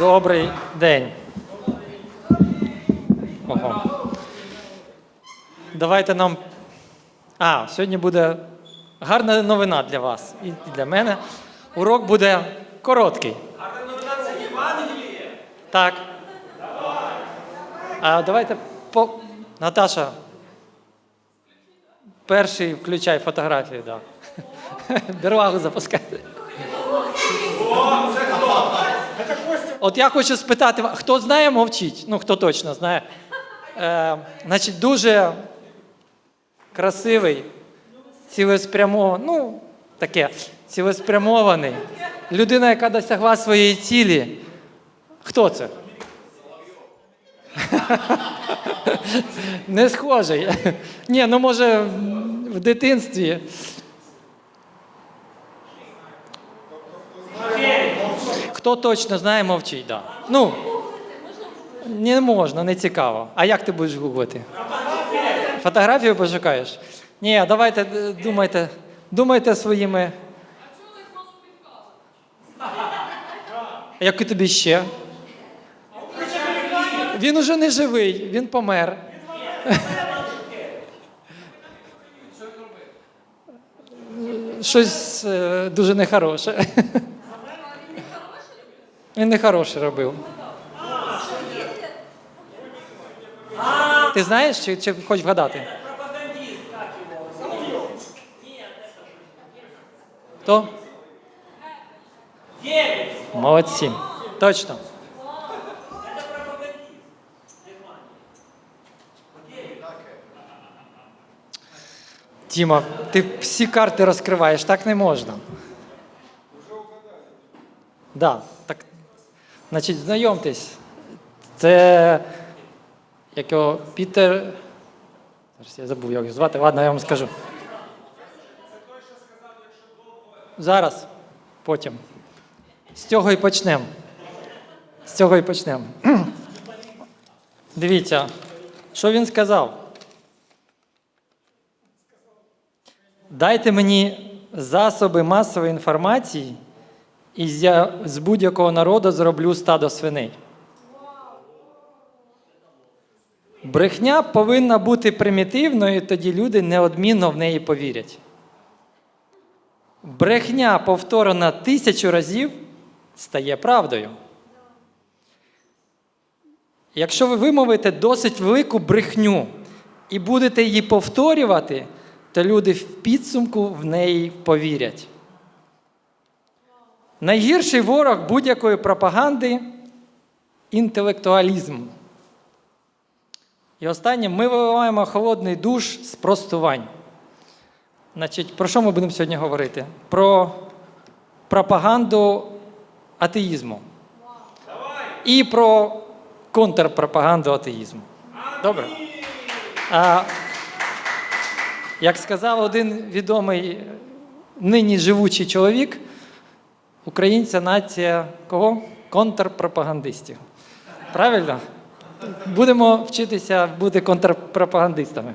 Добрий день. Ого. Давайте нам. А, сьогодні буде гарна новина для вас і для мене. Урок буде короткий. Гарна новина це Євангеліє? Так. А давайте по. Наташа. Перший включай фотографію, так. Да. Дервагу запускайте. От я хочу спитати, хто знає, мовчить. Ну, хто точно знає. Е, значить, дуже красивий, цілеспрямований, ну, таке, цілеспрямований. Людина, яка досягла своєї цілі. Хто це? Не схожий. Ні, ну може в дитинстві. Хто точно знає, мовчить, да. Ну, не можна, не цікаво. А як ти будеш гуглити? Фотографію пошукаєш? Ні, давайте е, думайте, думайте своїми. А Як і тобі ще? Він уже не живий, він помер. Щось е, дуже нехороше. Він нехороше робив. Ти знаєш, чи, чи хочеш вгадати? Хто? Молодці. Точно. Тіма, ти всі карти розкриваєш, так не можна. Да, так, значить, знайомтесь. Це як його Пітер. Я забув, як його звати. Ладно, я вам скажу. Зараз, потім. З цього і почнемо. З цього і почнемо. Дивіться, що він сказав. Дайте мені засоби масової інформації, і я з будь-якого народу зроблю стадо свиней. Брехня повинна бути примітивною, тоді люди неодмінно в неї повірять. Брехня, повторена тисячу разів, стає правдою. Якщо ви вимовите досить велику брехню і будете її повторювати, то люди в підсумку в неї повірять. Найгірший ворог будь-якої пропаганди інтелектуалізм. І останнє, ми виливаємо холодний душ з простувань. Значить, про що ми будемо сьогодні говорити? Про пропаганду атеїзму. І про контрпропаганду атеїзму. Добре? А, як сказав один відомий нині живучий чоловік, українця нація кого? Контрпропагандистів. Правильно? Будемо вчитися бути контрпропагандистами.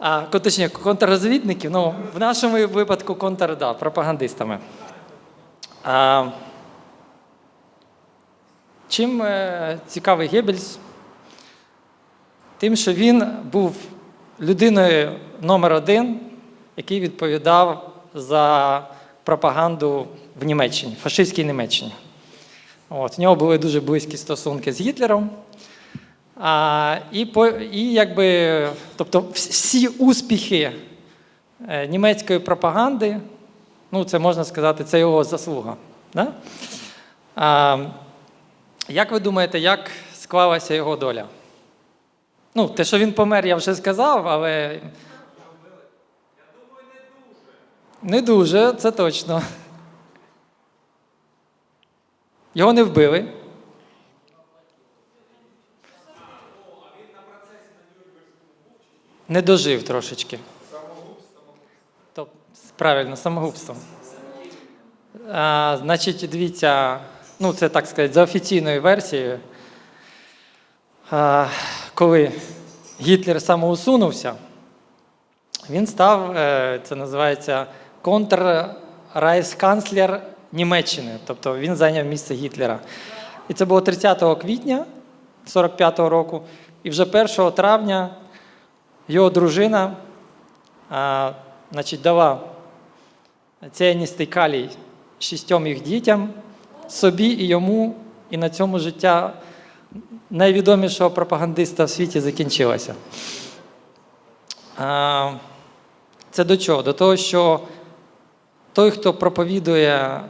А, точніше, контррозвідників, ну, в нашому випадку контр, пропагандистами. А, чим е, цікавий Геббельс? Тим, що він був людиною номер один, який відповідав за пропаганду в Німеччині, фашистській Німеччині. От, в нього були дуже близькі стосунки з Гітлером. А, і, по, і якби, тобто всі успіхи е, німецької пропаганди, ну, це можна сказати, це його заслуга. Да? А, як ви думаєте, як склалася його доля? Ну, те, що він помер, я вже сказав, але. Не дуже, це точно. Його не вбили. Не дожив трошечки. Тоб- Правильно, самогубством. А, значить, дивіться, ну це так сказати, за офіційною версією. А, коли Гітлер самоусунувся, він став, е, це називається контррайсканцлер Німеччини. Тобто він зайняв місце Гітлера. І це було 30 квітня 45-го року. І вже 1 травня його дружина а, значить, дала ціаністий калій шістьом їх дітям, собі і йому, і на цьому життя найвідомішого пропагандиста в світі закінчилося. А, Це до чого? До того, що той, хто проповідує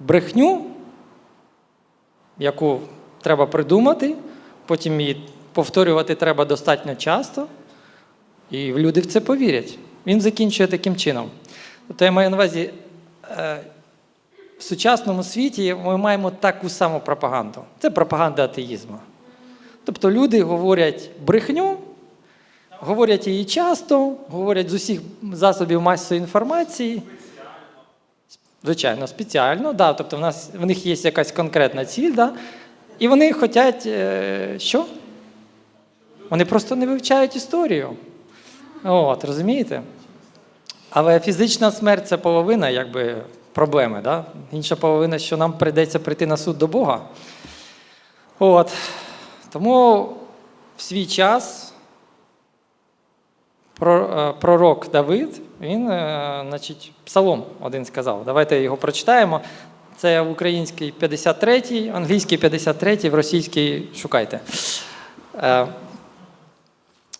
брехню, яку треба придумати, потім її повторювати треба достатньо часто, і люди в це повірять. Він закінчує таким чином. Тобто я маю на увазі, е, в сучасному світі ми маємо таку саму пропаганду. Це пропаганда атеїзму. Тобто люди говорять брехню, говорять її часто, говорять з усіх засобів масової інформації. Звичайно, спеціально, да. тобто в, нас, в них є якась конкретна ціль, да. і вони хочуть, е, що? Вони просто не вивчають історію. От, розумієте? Але фізична смерть це половина якби, проблеми. Да? Інша половина, що нам прийдеться прийти на суд до Бога. От. Тому в свій час пророк Давид, він, е, значить, псалом один сказав. Давайте його прочитаємо. Це в українській 53-й, в англійській 53-й, в російській шукайте. Е,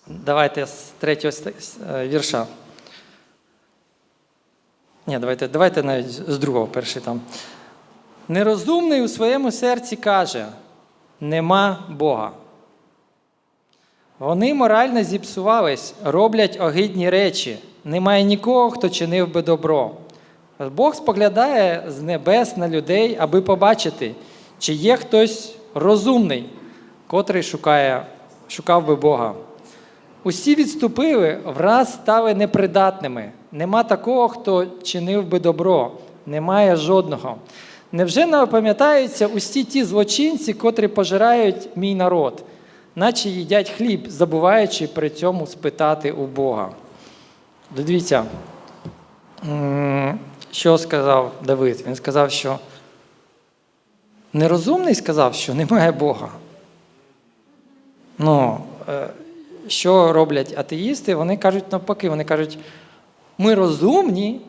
Давайте з третього е, вірша. Ні, давайте, давайте навіть з другого перший там. Нерозумний у своєму серці каже: нема Бога. Вони морально зіпсувались, роблять огидні речі. Немає нікого, хто чинив би добро. Бог споглядає з небес на людей, аби побачити, чи є хтось розумний, котрий шукає, шукав би Бога. Усі відступили, враз стали непридатними. Нема такого, хто чинив би добро, немає жодного. Невже не пам'ятаються усі ті злочинці, котрі пожирають мій народ, наче їдять хліб, забуваючи при цьому спитати у Бога? Дивіться, що сказав Давид? Він сказав, що нерозумний сказав, що немає Бога. Ну, е, що роблять атеїсти? Вони кажуть навпаки, вони кажуть, ми розумні,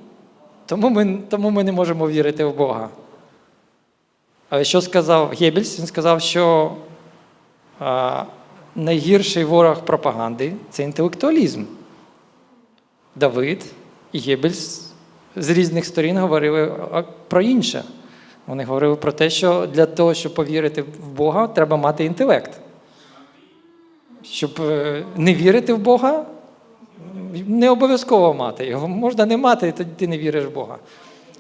тому ми, тому ми не можемо вірити в Бога. Але що сказав Геббельс? Він сказав, що а, найгірший ворог пропаганди це інтелектуалізм. Давид і Геббельс з різних сторін говорили про інше. Вони говорили про те, що для того, щоб повірити в Бога, треба мати інтелект. Щоб е, не вірити в Бога, не обов'язково мати. Його можна не мати, і тоді ти не віриш в Бога.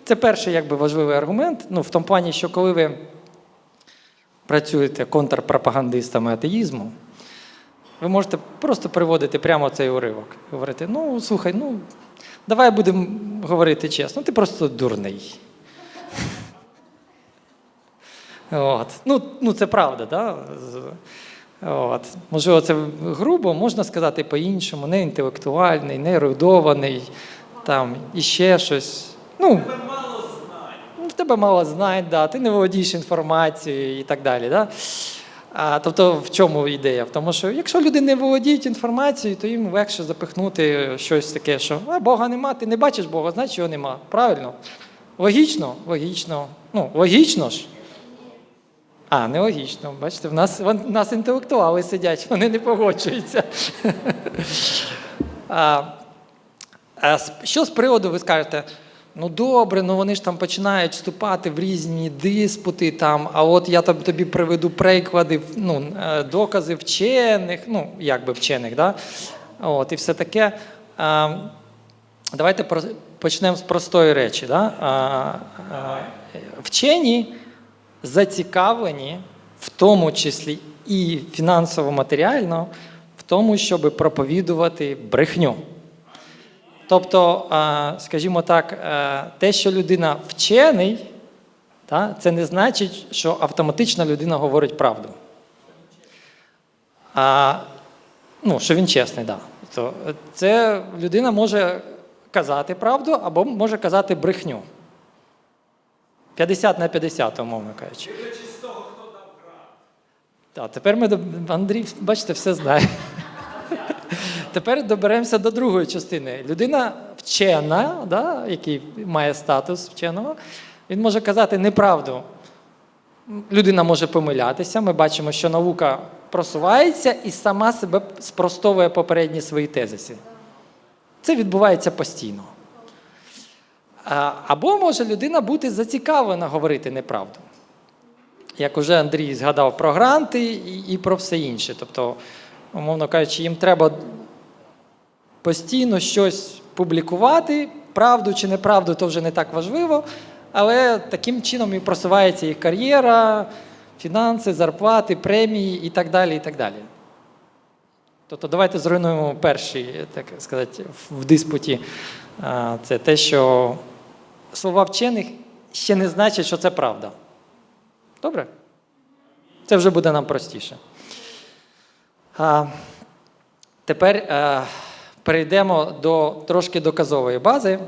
Це перший якби, важливий аргумент. Ну, в тому плані, що коли ви працюєте контрпропагандистами атеїзму, ви можете просто приводити прямо цей уривок. І говорити: ну, слухай, ну, давай будемо говорити чесно, ти просто дурний. От. Ну, ну, це правда, да? От. Можливо, це грубо, можна сказати по-іншому, не інтелектуальний, не ерудований, там, і ще щось. Ну, тебе мало знань, да, ти не володієш інформацією і так далі. Да? А, тобто, в чому ідея? В тому, що якщо люди не володіють інформацією, то їм легше запихнути щось таке, що а, Бога нема, ти не бачиш Бога, значить його нема. Правильно? Логічно, логічно. Ну, логічно ж. А, нелогічно. Бачите, в нас, в нас інтелектуали сидять, вони не погоджуються. що з приводу ви скажете? Ну добре, ну вони ж там починають вступати в різні диспути, там, а от я там тобі приведу приклади, ну, е, докази вчених, ну, як би вчених, да? от, і все таке. А, давайте про- почнемо з простої речі. Да? А, а, вчені зацікавлені, в тому числі і фінансово-матеріально, в тому, щоб проповідувати брехню. Тобто, скажімо так, е, те, що людина вчений, це не значить, що автоматично людина говорить правду. А, ну, що він чесний, так. Да. То це людина може казати правду або може казати брехню. 50 на 50, умовно кажучи. Так, тепер ми Андрій, бачите, все знає. Тепер доберемося до другої частини. Людина вчена, да, який має статус вченого, він може казати неправду. Людина може помилятися. Ми бачимо, що наука просувається і сама себе спростовує попередні свої тезиси. Це відбувається постійно. Або може людина бути зацікавлена говорити неправду. Як уже Андрій згадав про гранти і, про все інше. Тобто, умовно кажучи, їм треба постійно щось публікувати, правду чи неправду, то вже не так важливо, але таким чином і просувається їх кар'єра, фінанси, зарплати, премії і так далі. і так далі. Тобто давайте зруйнуємо перший, так сказати, в диспуті. Це те, що слова вчених ще не значить, що це правда. Добре? Це вже буде нам простіше. А, тепер перейдемо до трошки доказової бази.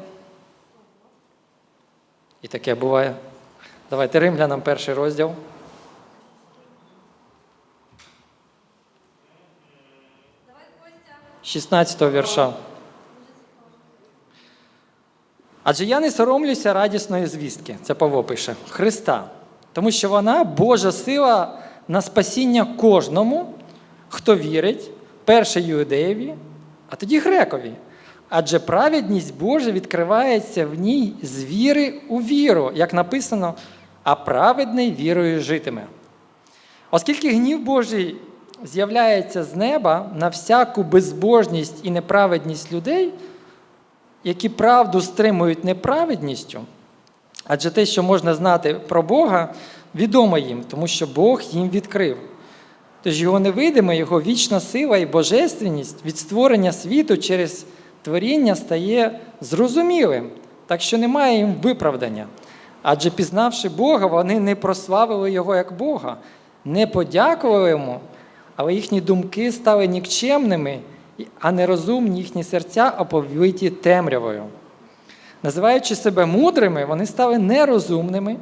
І таке буває. Давайте римлянам перший розділ. 16 вірша. Адже я не соромлюся радісної звістки, це Павло пише, Христа, тому що вона Божа сила на спасіння кожному, хто вірить, перше юдеєві, а тоді грекові. Адже праведність Божа відкривається в ній з віри у віру, як написано, а праведний вірою житиме. Оскільки гнів Божий з'являється з неба на всяку безбожність і неправедність людей, які правду стримують неправедністю, адже те, що можна знати про Бога, відомо їм, тому що Бог їм відкрив. Тож його невидиме, його вічна сила і божественність від створення світу через творіння стає зрозумілим, так що немає їм виправдання. Адже пізнавши Бога, вони не прославили Його як Бога, не подякували йому, але їхні думки стали нікчемними, а нерозумні їхні серця оповиті темрявою. Називаючи себе мудрими, вони стали нерозумними,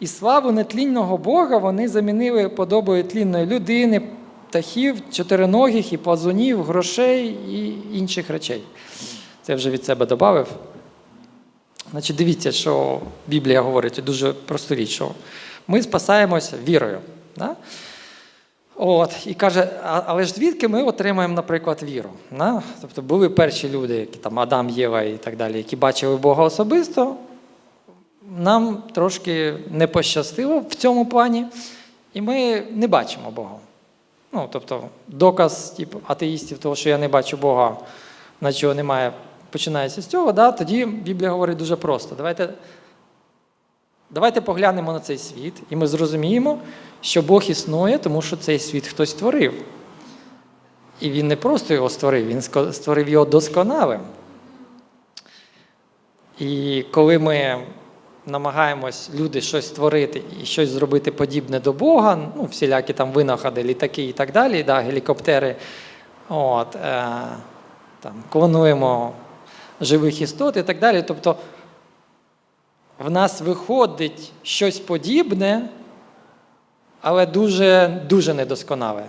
і славу нетлінного Бога вони замінили подобою тлінної людини, птахів, чотириногих і плазунів, грошей і інших речей. Це я вже від себе додав. Значить, дивіться, що Біблія говорить дуже просту річ, що ми спасаємося вірою. Да? От, і каже, але ж звідки ми отримаємо, наприклад, віру? Да? Тобто були перші люди, які там Адам, Єва і так далі, які бачили Бога особисто. Нам трошки не пощастило в цьому плані, і ми не бачимо Бога. Ну, тобто, доказ типу, атеїстів, того, що я не бачу Бога, на чого немає, починається з цього, да? тоді Біблія говорить дуже просто. Давайте, давайте поглянемо на цей світ, і ми зрозуміємо, що Бог існує, тому що цей світ хтось створив. І він не просто його створив, він створив його досконалим. І коли ми намагаємось люди щось створити і щось зробити подібне до Бога, ну, всілякі там винаходи, літаки і так далі, да, гелікоптери, от, е, там, клонуємо живих істот і так далі. Тобто в нас виходить щось подібне, але дуже, дуже недосконале.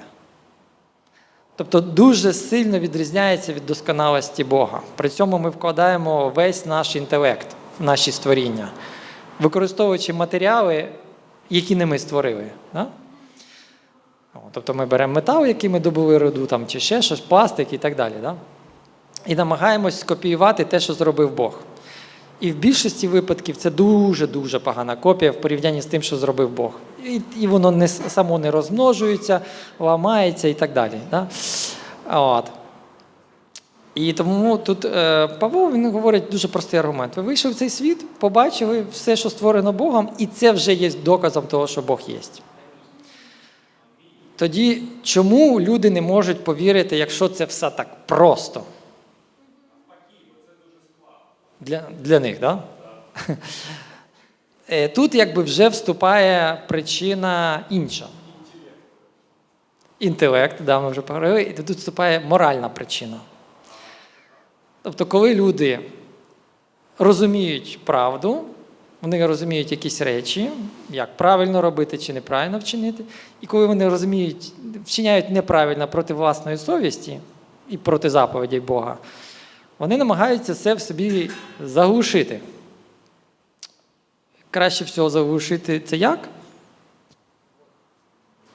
Тобто дуже сильно відрізняється від досконалості Бога. При цьому ми вкладаємо весь наш інтелект в наші створіння, використовуючи матеріали, які не ми створили. Да? Тобто ми беремо метал, який ми добули руду, там, чи ще щось, пластик і так далі. Да? І намагаємось скопіювати те, що зробив Бог. І в більшості випадків це дуже-дуже погана копія в порівнянні з тим, що зробив Бог. І, і воно не, само не розмножується, ламається і так далі. Да? От. І тому тут е, Павло він говорить дуже простий аргумент. Ви вийшли в цей світ, побачили все, що створено Богом, і це вже є доказом того, що Бог є. Тоді чому люди не можуть повірити, якщо це все так просто? Для, для них, так? Да? Е, Тут якби вже вступає причина інша. Інтелект, да, ми вже поговорили, і тут вступає моральна причина. Тобто, коли люди розуміють правду вони розуміють якісь речі, як правильно робити чи неправильно вчинити. І коли вони розуміють, вчиняють неправильно проти власної совісті і проти заповідей Бога, вони намагаються це в собі заглушити. Краще всього заглушити це як?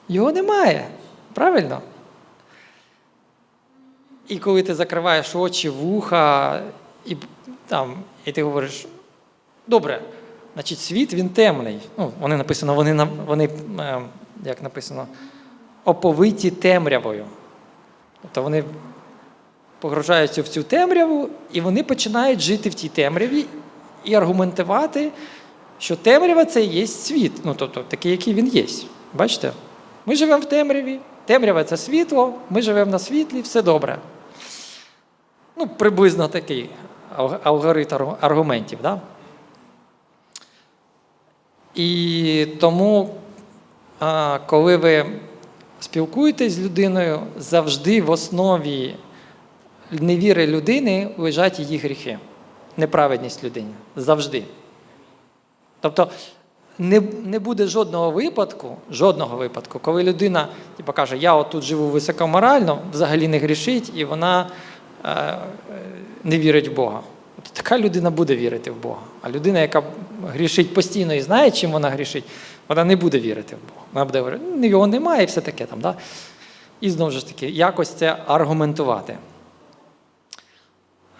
Його немає. Правильно? І коли ти закриваєш очі, вуха, і, там, і ти говориш, добре, значить світ він темний. Ну, вони написано, вони, вони е, як написано, оповиті темрявою. Тобто вони погружаються в цю темряву, і вони починають жити в тій темряві і аргументувати, що темрява це є світ. Ну, тобто, такий, який він є. Бачите? Ми живемо в темряві, темрява це світло, ми живемо на світлі, все добре. Ну, приблизно такий алгоритм аргументів. Да? І тому, коли ви спілкуєтесь з людиною, завжди в основі невіри людини лежать її гріхи, неправедність людини. Завжди. Тобто не, не буде жодного випадку, жодного випадку, коли людина типу, каже, я отут живу високоморально, взагалі не грішить, і вона не вірить в Бога. От така людина буде вірити в Бога. А людина, яка грішить постійно і знає, чим вона грішить, вона не буде вірити в Бога. Вона буде говорити, ну його немає і все таке там. Да? І знову ж таки, якось це аргументувати.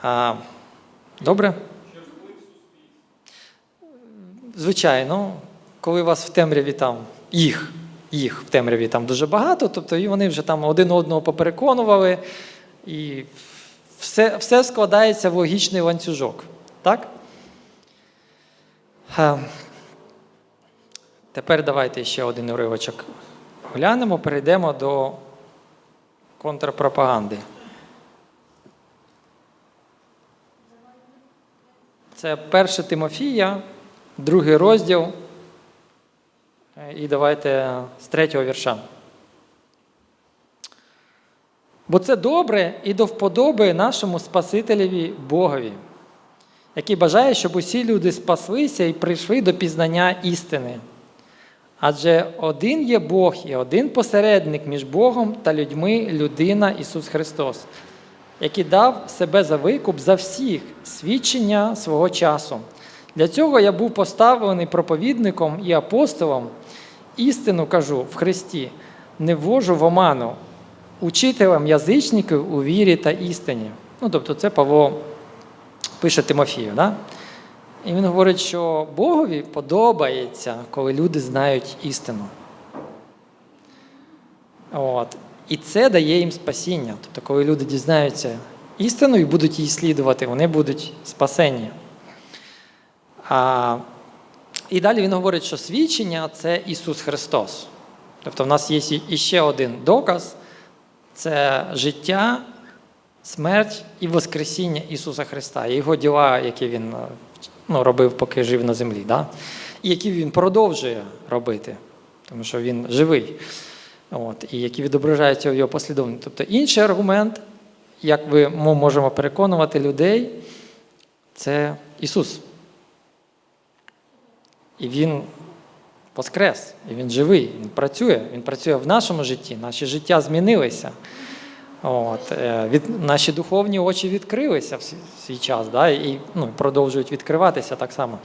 А, добре? Звичайно, коли вас в темряві там їх, їх в темряві там дуже багато, тобто і вони вже там один одного попереконували, і все, все складається в логічний ланцюжок. Так? Е, Тепер давайте ще один уривочок глянемо, перейдемо до контрпропаганди. Це 1 Тимофія, другий розділ. Е, І давайте з третього вірша. Бо це добре і до вподоби нашому Спасителеві Богові, який бажає, щоб усі люди спаслися і прийшли до пізнання істини. Адже один є Бог і один посередник між Богом та людьми людина Ісус Христос, який дав себе за викуп за всіх свідчення свого часу. Для цього я був поставлений проповідником і апостолом. Істину кажу в Христі, не ввожу в оману, учителем язичників у вірі та істині. Ну, тобто, це Павло пише Тимофію. Да? І він говорить, що Богові подобається, коли люди знають істину. От. І це дає їм спасіння. Тобто, коли люди дізнаються істину і будуть її слідувати, вони будуть спасені. А, і далі він говорить, що свідчення це Ісус Христос. Тобто, в нас є іще один доказ це життя, смерть і Воскресіння Ісуса Христа, Його діла, які Він е, ну, робив, поки жив на землі, да? і які Він продовжує робити, тому що Він живий, От, і які відображаються в його послідовності. Тобто інший аргумент, як ви ми можемо переконувати людей, це Ісус. І Він воскрес, і Він живий, Він працює, Він працює в нашому житті, наші життя змінилися. От, е, від, наші духовні очі відкрилися в свій, час, да, і ну, продовжують відкриватися так само.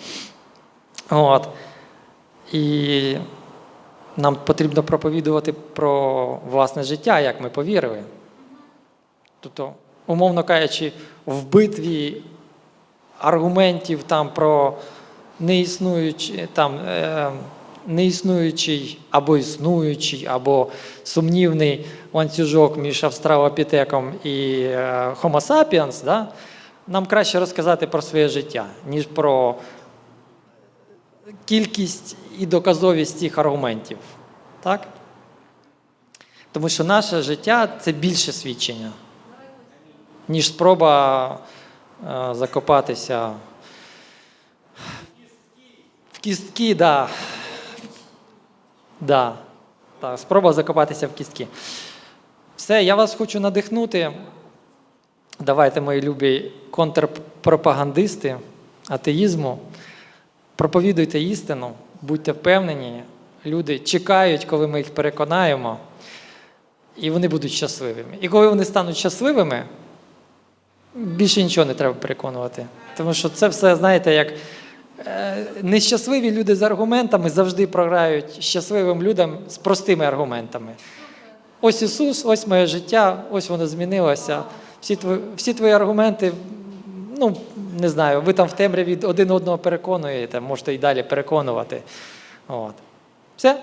От. І нам потрібно проповідувати про власне життя, як ми повірили. Тобто, умовно кажучи, в битві аргументів там про неіснуючий, там, е, неіснуючий або існуючий, або сумнівний ланцюжок між австралопітеком і е, Homo sapiens, да? нам краще розказати про своє життя, ніж про кількість і доказовість цих аргументів. Так? Тому що наше життя це більше свідчення, ніж спроба е, закопатися в кістки, да. Да. Так, спроба закопатися в кістки. Все, я вас хочу надихнути. Давайте, мої любі контрпропагандисти атеїзму. проповідуйте істину, будьте впевнені. Люди чекають, коли ми їх переконаємо, і вони будуть щасливими. І коли вони стануть щасливими, більше нічого не треба переконувати. Тому що це все, знаєте, як нещасливі люди з аргументами завжди програють щасливим людям з простими аргументами. Ось Ісус, ось моє життя, ось воно змінилося. Всі твої, всі твої аргументи, ну, не знаю, ви там в темряві один одного переконуєте, можете і далі переконувати. От. Все?